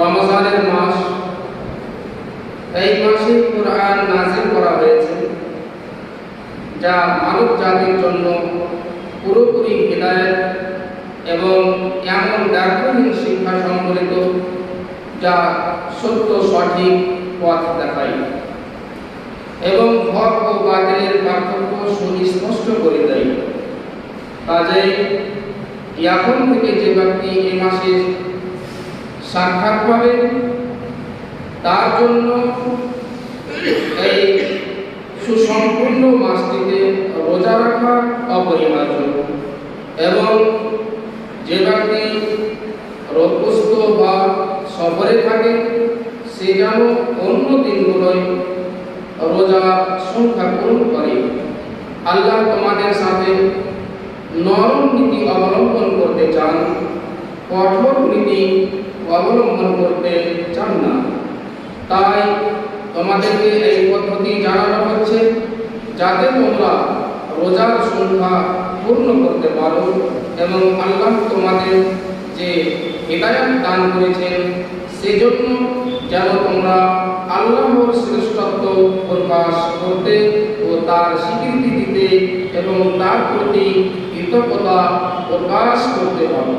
রমজানের মাস, এই মাসে কোরআন নাজিল করা হয়েছে, যা মানব জাতির জন্য পুরোপুরি হৃদায়ত এবং এমন ব্যর্থহীন শিক্ষা সম্বলিত, যা সত্য, সঠিক পথ দেখায় এবং হক ও বাতিলের পার্থক্য সুস্পষ্ট করে দেয়। কাজেই এখন থেকে যে ব্যক্তি এ মাসে সাক্ষাৎ পাবে, তার জন্য এই সুসম্পূর্ণ মাসটিতে রোজা রাখা অপরিহার্য। এবং যে ব্যক্তি রোগগ্রস্ত বা সফরে থাকে, সে যেন অন্য দিনগুলোয় রোজা সংখ্যা পূরণ করে। আল্লাহ তোমাদের সাথে নরম নীতি অবলম্বন করতে চান, কঠোর নীতি অবলম্বন করতে চান না। তাই তোমাদেরকে এই পদ্ধতি জানানো হচ্ছে, যাতে তোমরা রোজার সংখ্যা পূর্ণ করতে পারো এবং আল্লাহ তোমাদের যে হৃদায়ত দান করেছেন, সেজন্য যেন তোমরা আল্লাহর শ্রেষ্ঠত্ব প্রকাশ করতে ও তার স্বীকৃতি দিতে এবং তার প্রতি কৃতজ্ঞতা প্রকাশ করতে পারো